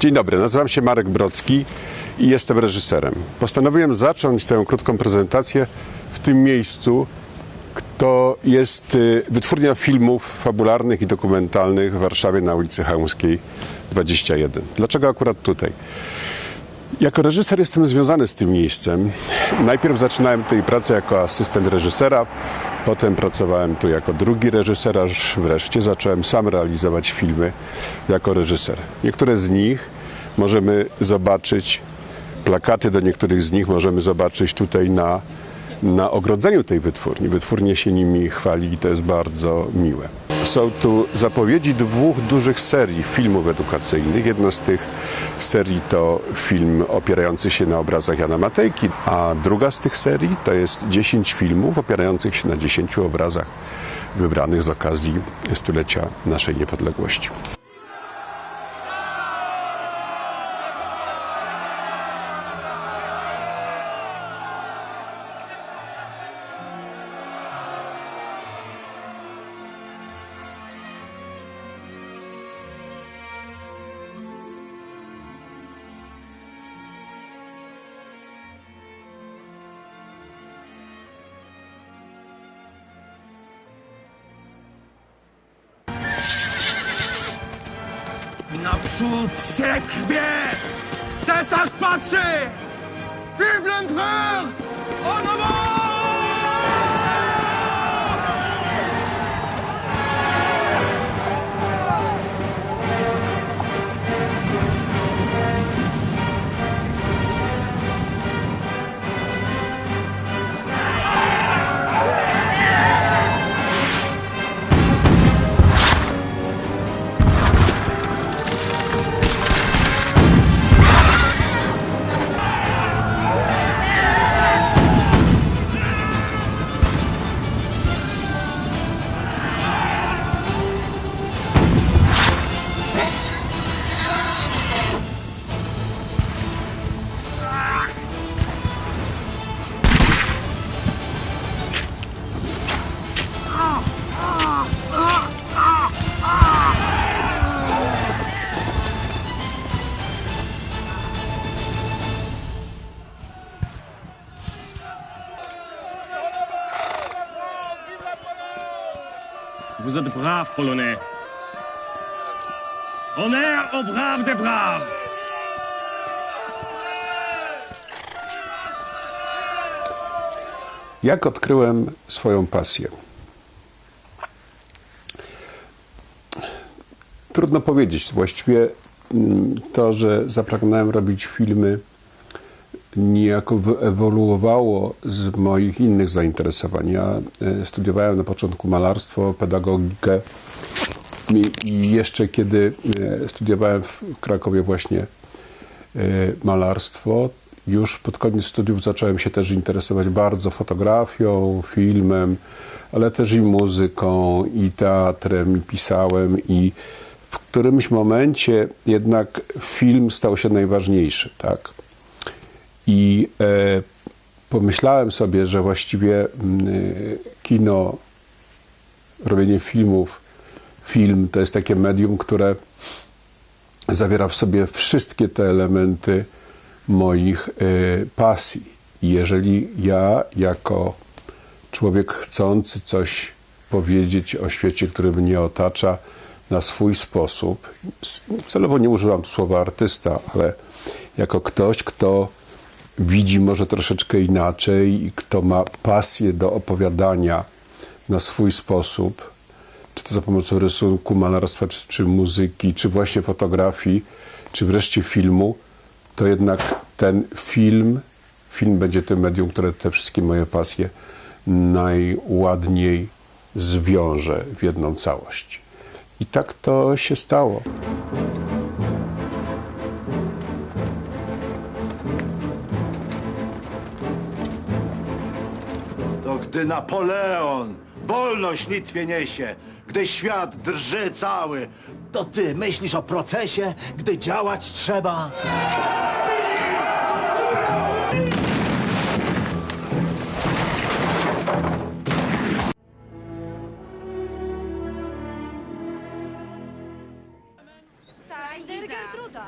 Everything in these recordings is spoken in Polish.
Dzień dobry, nazywam się Marek Brocki i jestem reżyserem. Postanowiłem zacząć tę krótką prezentację w tym miejscu. To jest y, wytwórnia filmów fabularnych i dokumentalnych w Warszawie na ulicy Chełmskiej 21. Dlaczego akurat tutaj? Jako reżyser jestem związany z tym miejscem. Najpierw zaczynałem tutaj pracę jako asystent reżysera, potem pracowałem tu jako drugi reżyser, aż wreszcie zacząłem sam realizować filmy jako reżyser. Niektóre z nich możemy zobaczyć, plakaty do niektórych z nich możemy zobaczyć tutaj na, na ogrodzeniu tej wytwórni. Wytwórnie się nimi chwali i to jest bardzo miłe. Są tu zapowiedzi dwóch dużych serii filmów edukacyjnych. Jedna z tych serii to film opierający się na obrazach Jana Matejki, a druga z tych serii to jest 10 filmów opierających się na 10 obrazach wybranych z okazji stulecia naszej niepodległości. Naprzód się krwie! Cesarz patrzy! Vive l'empereur! En avant! Vous êtes braves, Polonais. Honneur aux braves des. Jak odkryłem swoją pasję? Trudno powiedzieć. Właściwie mm, to, że zapragnąłem robić filmy, niejako wyewoluowało z moich innych zainteresowań. Ja e, studiowałem na początku malarstwo, pedagogikę i- jeszcze kiedy e, studiowałem w Krakowie właśnie e, malarstwo, już pod koniec studiów zacząłem się też interesować bardzo fotografią, filmem, ale też i muzyką, i teatrem, i pisałem i w którymś momencie jednak film stał się najważniejszy, tak? I e, pomyślałem sobie, że właściwie mm, e, kino, robienie filmów, film to jest takie medium, które zawiera w sobie wszystkie te elementy moich e, pasji. I jeżeli ja, jako człowiek chcący coś powiedzieć o świecie, który mnie otacza, na swój sposób, celowo nie używam słowa artysta, ale jako ktoś, kto widzi może troszeczkę inaczej i kto ma pasję do opowiadania na swój sposób, czy to za pomocą rysunku, malarstwa, czy, czy muzyki, czy właśnie fotografii, czy wreszcie filmu, to jednak ten film, film będzie tym medium, które te wszystkie moje pasje najładniej zwiąże w jedną całość. I tak to się stało. Gdy Napoleon wolność Litwie niesie, gdy świat drży cały, to ty myślisz o procesie, gdy działać trzeba? Der Gertruda.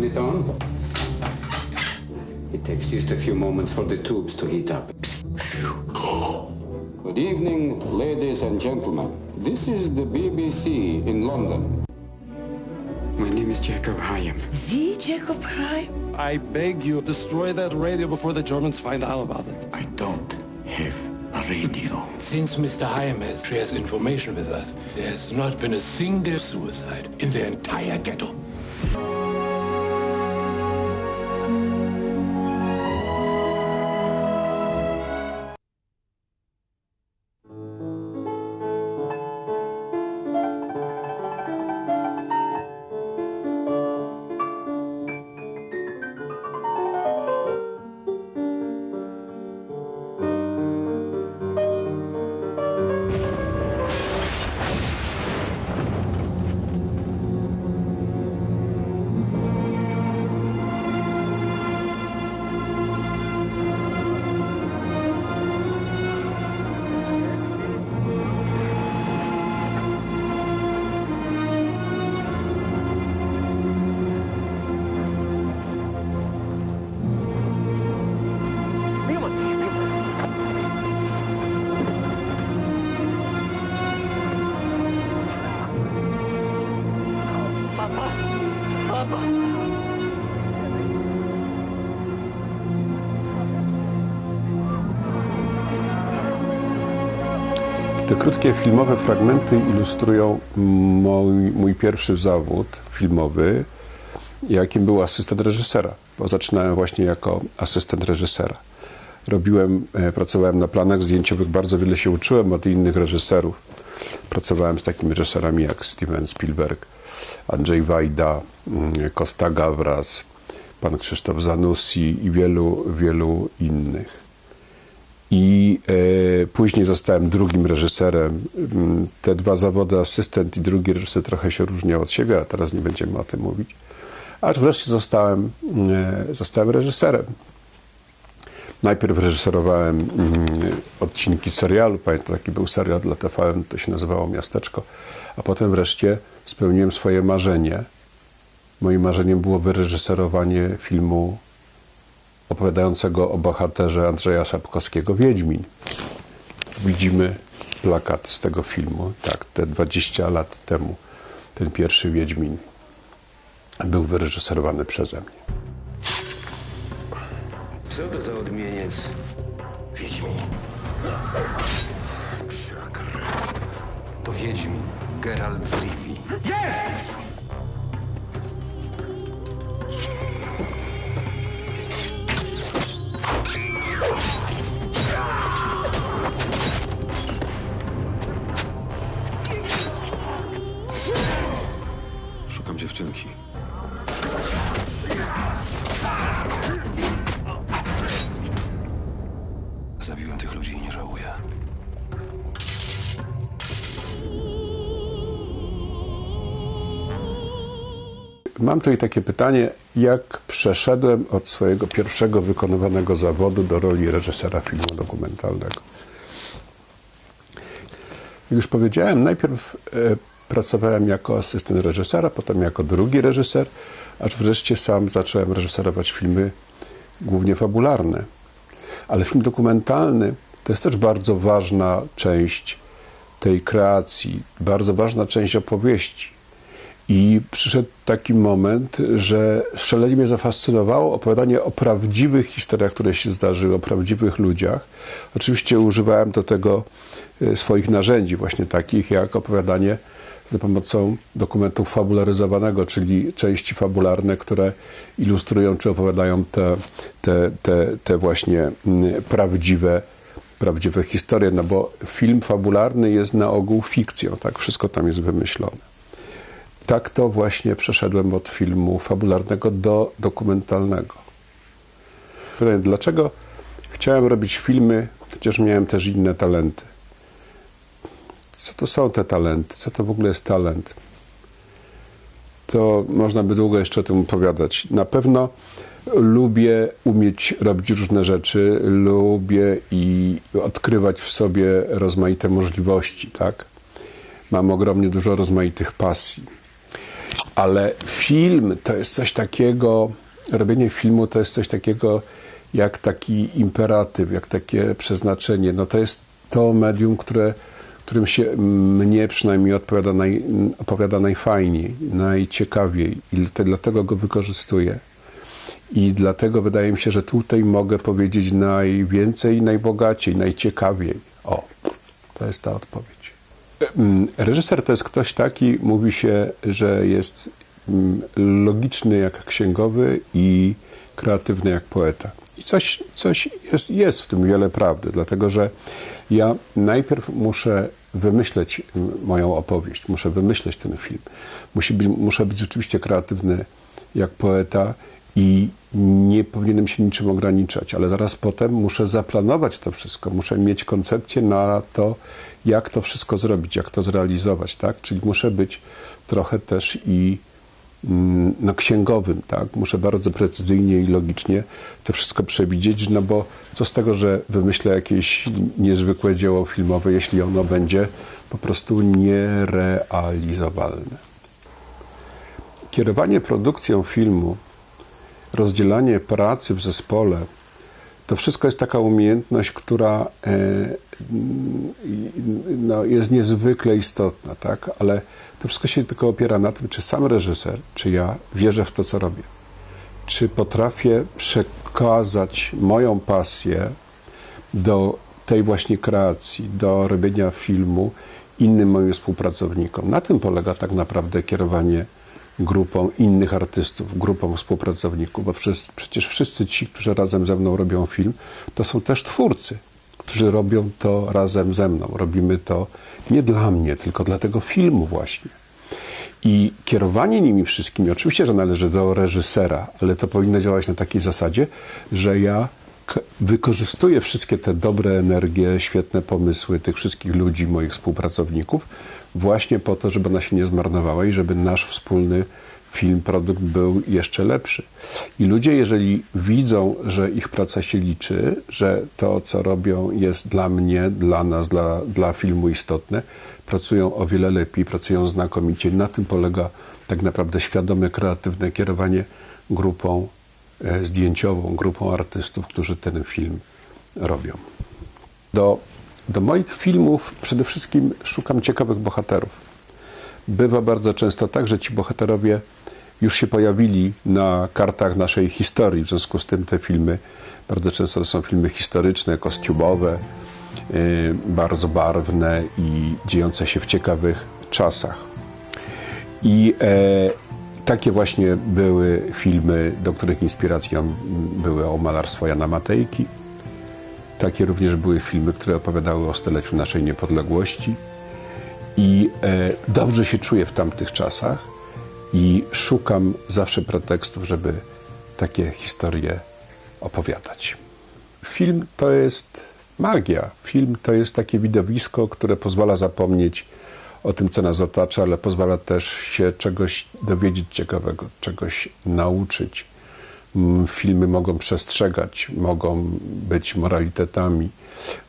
turn it on. It takes just a few moments for the tubes to heat up. Good evening, ladies and gentlemen. This is the BBC in London. My name is Jacob Hyam. The Jacob Hyam? I beg you, destroy that radio before the Germans find out about it. I don't have a radio. Since Mr. Hyam has shared information with us, there has not been a single suicide in the entire ghetto. Te krótkie filmowe fragmenty ilustrują mój, mój, pierwszy zawód filmowy, jakim był asystent reżysera, bo zaczynałem właśnie jako asystent reżysera. Robiłem, e, pracowałem na planach zdjęciowych, bardzo wiele się uczyłem od innych reżyserów. Pracowałem z takimi reżyserami jak Steven Spielberg, Andrzej Wajda, mm, Costa Gawras, pan Krzysztof Zanussi i wielu, wielu innych i e, później zostałem drugim reżyserem. Mm, te dwa zawody, asystent i drugi reżyser, trochę się różnią od siebie, a teraz nie będziemy o tym mówić. Aż wreszcie zostałem, e, zostałem reżyserem. Najpierw reżyserowałem mm, odcinki serialu, pamiętam taki był serial dla TVN, to się nazywało Miasteczko, a potem wreszcie spełniłem swoje marzenie. Moim marzeniem było wyreżyserowanie filmu opowiadającego o bohaterze Andrzeja Sapkowskiego Wiedźmin. Widzimy plakat z tego filmu, tak, te 20 lat temu ten pierwszy Wiedźmin był wyreżyserowany przeze mnie. Co to za odmieniec? Wiedźmin. To Wiedźmin, Gerald z Rivi. Jest! Mam tutaj takie pytanie, jak przeszedłem od swojego pierwszego wykonywanego zawodu do roli reżysera filmu dokumentalnego. Jak już powiedziałem, najpierw e, pracowałem jako asystent reżysera, potem jako drugi reżyser, aż wreszcie sam zacząłem reżyserować filmy głównie fabularne. Ale film dokumentalny to jest też bardzo ważna część tej kreacji, bardzo ważna część opowieści. I przyszedł taki moment, że szalenie mnie zafascynowało opowiadanie o prawdziwych historiach, które się zdarzyły, o prawdziwych ludziach. Oczywiście używałem do tego e, swoich narzędzi, właśnie takich jak opowiadanie za pomocą dokumentu fabularyzowanego, czyli części fabularne, które ilustrują czy opowiadają te, te, te, te właśnie mm, prawdziwe, prawdziwe historie. No bo film fabularny jest na ogół fikcją, tak? Wszystko tam jest wymyślone tak to właśnie przeszedłem od filmu fabularnego do dokumentalnego. Pytanie, dlaczego chciałem robić filmy, chociaż miałem też inne talenty? Co to są te talenty? Co to w ogóle jest talent? To można by długo jeszcze o tym opowiadać. Na pewno lubię umieć robić różne rzeczy, lubię i odkrywać w sobie rozmaite możliwości, tak? Mam ogromnie dużo rozmaitych pasji ale film to jest coś takiego, robienie filmu to jest coś takiego jak taki imperatyw, jak takie przeznaczenie. No to jest to medium, które, którym się mnie przynajmniej odpowiada, naj, opowiada najfajniej, najciekawiej i dlatego go wykorzystuję. I dlatego wydaje mi się, że tutaj mogę powiedzieć najwięcej, najbogaciej, najciekawiej. O, to jest ta odpowiedź. Reżyser to jest ktoś taki, mówi się, że jest logiczny jak księgowy i kreatywny jak poeta. I coś, coś jest, jest w tym wiele prawdy, dlatego że ja najpierw muszę wymyśleć moją opowieść, muszę wymyśleć ten film. Musi być, muszę być rzeczywiście kreatywny jak poeta i nie powinienem się niczym ograniczać, ale zaraz potem muszę zaplanować to wszystko, muszę mieć koncepcję na to, jak to wszystko zrobić, jak to zrealizować, tak? Czyli muszę być trochę też i mm, no, księgowym, tak? Muszę bardzo precyzyjnie i logicznie to wszystko przewidzieć, no bo co z tego, że wymyślę jakieś niezwykłe dzieło filmowe, jeśli ono będzie po prostu nierealizowalne. Kierowanie produkcją filmu rozdzielanie pracy w zespole, to wszystko jest taka umiejętność, która e, no, jest niezwykle istotna, tak? ale to wszystko się tylko opiera na tym, czy sam reżyser, czy ja wierzę w to, co robię. Czy potrafię przekazać moją pasję do tej właśnie kreacji, do robienia filmu innym moim współpracownikom. Na tym polega tak naprawdę kierowanie grupą innych artystów, grupą współpracowników, bo przecież, przecież wszyscy ci, którzy razem ze mną robią film, to są też twórcy, którzy robią to razem ze mną. Robimy to nie dla mnie, tylko dla tego filmu właśnie. I kierowanie nimi wszystkimi, oczywiście, że należy do reżysera, ale to powinno działać na takiej zasadzie, że ja wykorzystuję wszystkie te dobre energie, świetne pomysły tych wszystkich ludzi, moich współpracowników, właśnie po to, żeby ona się nie zmarnowała i żeby nasz wspólny film, produkt był jeszcze lepszy. I ludzie, jeżeli widzą, że ich praca się liczy, że to, co robią, jest dla mnie, dla nas, dla, dla filmu istotne, pracują o wiele lepiej, pracują znakomicie. Na tym polega tak naprawdę świadome, kreatywne kierowanie grupą e, zdjęciową, grupą artystów, którzy ten film robią. Do do moich filmów przede wszystkim szukam ciekawych bohaterów. Bywa bardzo często tak, że ci bohaterowie już się pojawili na kartach naszej historii. W związku z tym te filmy bardzo często to są filmy historyczne, kostiumowe, yy, bardzo barwne i dziejące się w ciekawych czasach. I e, takie właśnie były filmy, do których inspiracją były o malarstwo Jana Matejki, takie również były filmy, które opowiadały o stuleciu naszej niepodległości. I e, dobrze się czuję w tamtych czasach. i szukam zawsze pretekstów, żeby takie historie opowiadać. Film to jest magia. Film to jest takie widowisko, które pozwala zapomnieć o tym, co nas otacza, ale pozwala też się czegoś dowiedzieć ciekawego, czegoś nauczyć. Filmy mogą przestrzegać, mogą być moralitetami,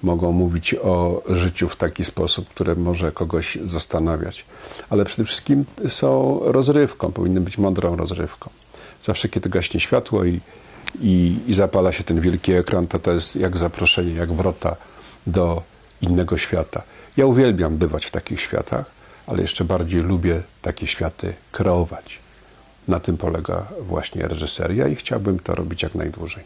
mogą mówić o życiu w taki sposób, który może kogoś zastanawiać. Ale przede wszystkim są rozrywką, powinny być mądrą rozrywką. Zawsze, kiedy gaśnie światło i, i, i zapala się ten wielki ekran, to to jest jak zaproszenie, jak wrota do innego świata. Ja uwielbiam bywać w takich światach, ale jeszcze bardziej lubię takie światy kreować. Na tym polega właśnie reżyseria i chciałbym to robić jak najdłużej.